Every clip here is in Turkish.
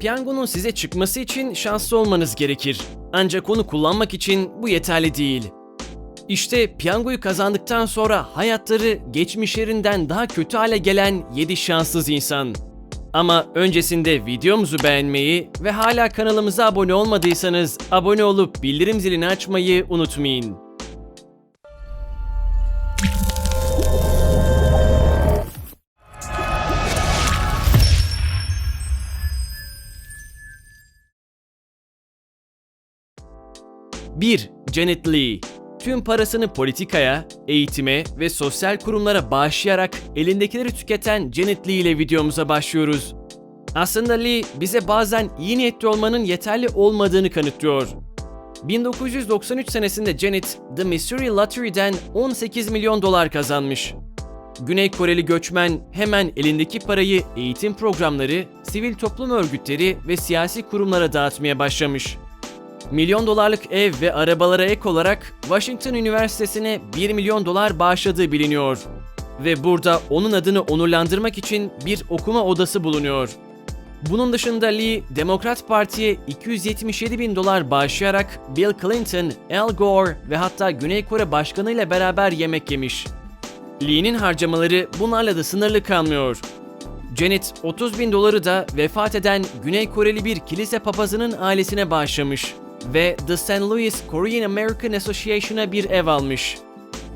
piyangonun size çıkması için şanslı olmanız gerekir. Ancak onu kullanmak için bu yeterli değil. İşte piyangoyu kazandıktan sonra hayatları geçmişlerinden daha kötü hale gelen 7 şanssız insan. Ama öncesinde videomuzu beğenmeyi ve hala kanalımıza abone olmadıysanız abone olup bildirim zilini açmayı unutmayın. Bir, Janet Lee. Tüm parasını politikaya, eğitime ve sosyal kurumlara bağışlayarak elindekileri tüketen Janet Lee ile videomuza başlıyoruz. Aslında Lee bize bazen iyi niyetli olmanın yeterli olmadığını kanıtlıyor. 1993 senesinde Janet, The Missouri Lottery'den 18 milyon dolar kazanmış. Güney Koreli göçmen hemen elindeki parayı eğitim programları, sivil toplum örgütleri ve siyasi kurumlara dağıtmaya başlamış. Milyon dolarlık ev ve arabalara ek olarak Washington Üniversitesi'ne 1 milyon dolar bağışladığı biliniyor. Ve burada onun adını onurlandırmak için bir okuma odası bulunuyor. Bunun dışında Lee, Demokrat Parti'ye 277 bin dolar bağışlayarak Bill Clinton, Al Gore ve hatta Güney Kore Başkanı ile beraber yemek yemiş. Lee'nin harcamaları bunlarla da sınırlı kalmıyor. Janet 30 bin doları da vefat eden Güney Koreli bir kilise papazının ailesine bağışlamış ve The St. Louis Korean American Association'a bir ev almış.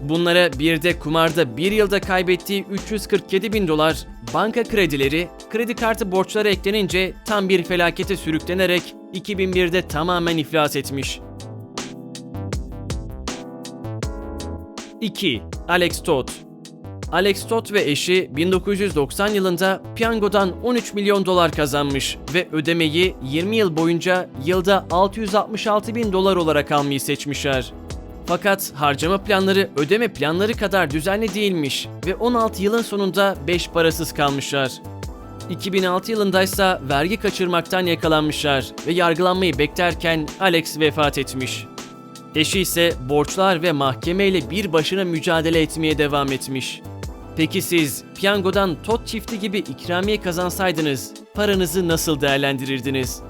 Bunlara bir de kumarda bir yılda kaybettiği 347 bin dolar, banka kredileri, kredi kartı borçları eklenince tam bir felakete sürüklenerek 2001'de tamamen iflas etmiş. 2. Alex Todd Alex Todd ve eşi 1990 yılında piyangodan 13 milyon dolar kazanmış ve ödemeyi 20 yıl boyunca yılda 666 bin dolar olarak almayı seçmişler. Fakat harcama planları ödeme planları kadar düzenli değilmiş ve 16 yılın sonunda 5 parasız kalmışlar. 2006 yılında ise vergi kaçırmaktan yakalanmışlar ve yargılanmayı beklerken Alex vefat etmiş. Eşi ise borçlar ve mahkemeyle bir başına mücadele etmeye devam etmiş. Peki siz piyangodan tot çifti gibi ikramiye kazansaydınız paranızı nasıl değerlendirirdiniz?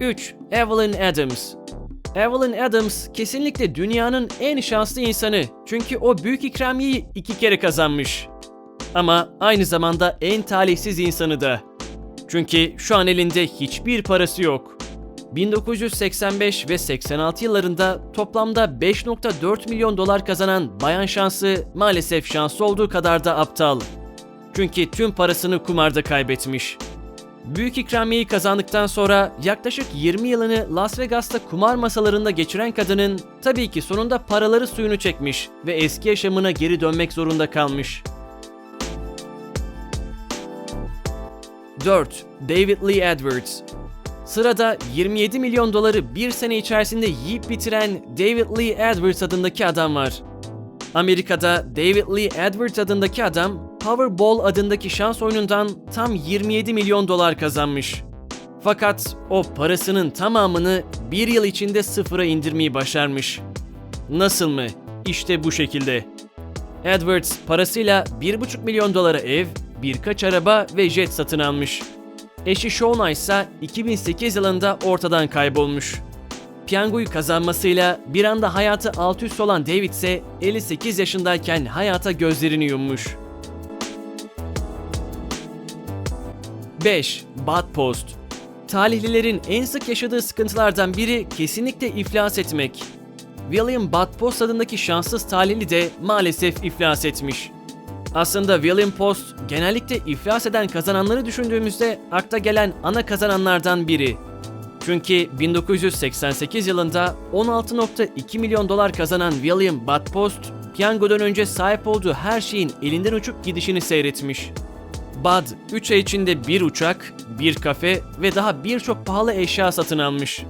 3. Evelyn Adams Evelyn Adams kesinlikle dünyanın en şanslı insanı çünkü o büyük ikramiyeyi iki kere kazanmış. Ama aynı zamanda en talihsiz insanı da. Çünkü şu an elinde hiçbir parası yok. 1985 ve 86 yıllarında toplamda 5.4 milyon dolar kazanan bayan şansı maalesef şanslı olduğu kadar da aptal. Çünkü tüm parasını kumarda kaybetmiş. Büyük ikramiyeyi kazandıktan sonra yaklaşık 20 yılını Las Vegas'ta kumar masalarında geçiren kadının tabii ki sonunda paraları suyunu çekmiş ve eski yaşamına geri dönmek zorunda kalmış. 4. David Lee Edwards Sırada 27 milyon doları bir sene içerisinde yiyip bitiren David Lee Edwards adındaki adam var. Amerika'da David Lee Edwards adındaki adam Powerball adındaki şans oyunundan tam 27 milyon dolar kazanmış. Fakat o parasının tamamını bir yıl içinde sıfıra indirmeyi başarmış. Nasıl mı? İşte bu şekilde. Edwards parasıyla 1,5 milyon dolara ev, birkaç araba ve jet satın almış. Eşi Shauna ise 2008 yılında ortadan kaybolmuş. Piyangoyu kazanmasıyla bir anda hayatı alt üst olan David ise 58 yaşındayken hayata gözlerini yummuş. 5. Bad Post Talihlilerin en sık yaşadığı sıkıntılardan biri kesinlikle iflas etmek. William Bad Post adındaki şanssız talihli de maalesef iflas etmiş. Aslında William Post genellikle iflas eden kazananları düşündüğümüzde akla gelen ana kazananlardan biri. Çünkü 1988 yılında 16.2 milyon dolar kazanan William Bud Post, piyangodan önce sahip olduğu her şeyin elinden uçup gidişini seyretmiş. Bud, 3 ay içinde bir uçak, bir kafe ve daha birçok pahalı eşya satın almış.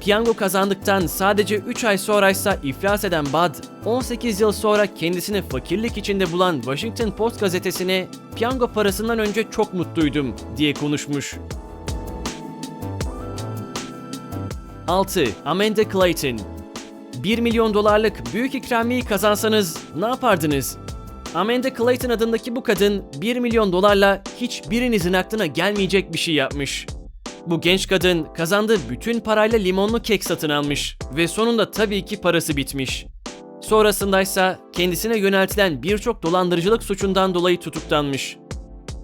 Piyango kazandıktan sadece 3 ay sonraysa iflas eden Bud, 18 yıl sonra kendisini fakirlik içinde bulan Washington Post gazetesine piyango parasından önce çok mutluydum diye konuşmuş. 6. Amanda Clayton 1 milyon dolarlık büyük ikramiyeyi kazansanız ne yapardınız? Amanda Clayton adındaki bu kadın 1 milyon dolarla hiçbirinizin aklına gelmeyecek bir şey yapmış. Bu genç kadın kazandığı bütün parayla limonlu kek satın almış ve sonunda tabii ki parası bitmiş. Sonrasındaysa kendisine yöneltilen birçok dolandırıcılık suçundan dolayı tutuklanmış.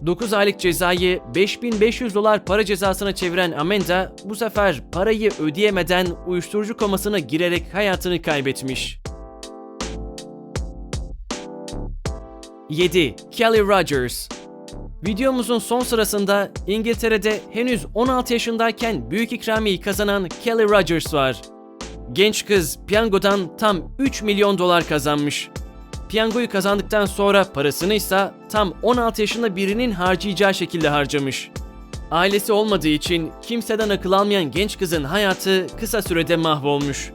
9 aylık cezayı 5500 dolar para cezasına çeviren Amanda bu sefer parayı ödeyemeden uyuşturucu komasına girerek hayatını kaybetmiş. 7. Kelly Rogers Videomuzun son sırasında İngiltere'de henüz 16 yaşındayken büyük ikramiyeyi kazanan Kelly Rogers var. Genç kız piyangodan tam 3 milyon dolar kazanmış. Piyangoyu kazandıktan sonra parasını ise tam 16 yaşında birinin harcayacağı şekilde harcamış. Ailesi olmadığı için kimseden akıl almayan genç kızın hayatı kısa sürede mahvolmuş.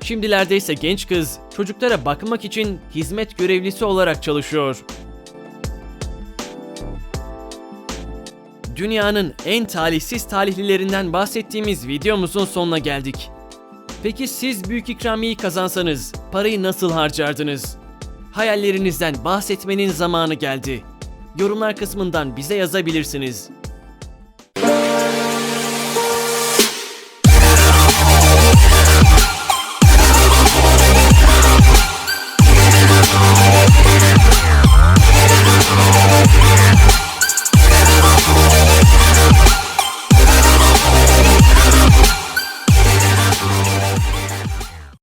Şimdilerde ise genç kız çocuklara bakmak için hizmet görevlisi olarak çalışıyor. Dünyanın en talihsiz talihlilerinden bahsettiğimiz videomuzun sonuna geldik. Peki siz büyük ikramiyeyi kazansanız parayı nasıl harcardınız? Hayallerinizden bahsetmenin zamanı geldi. Yorumlar kısmından bize yazabilirsiniz.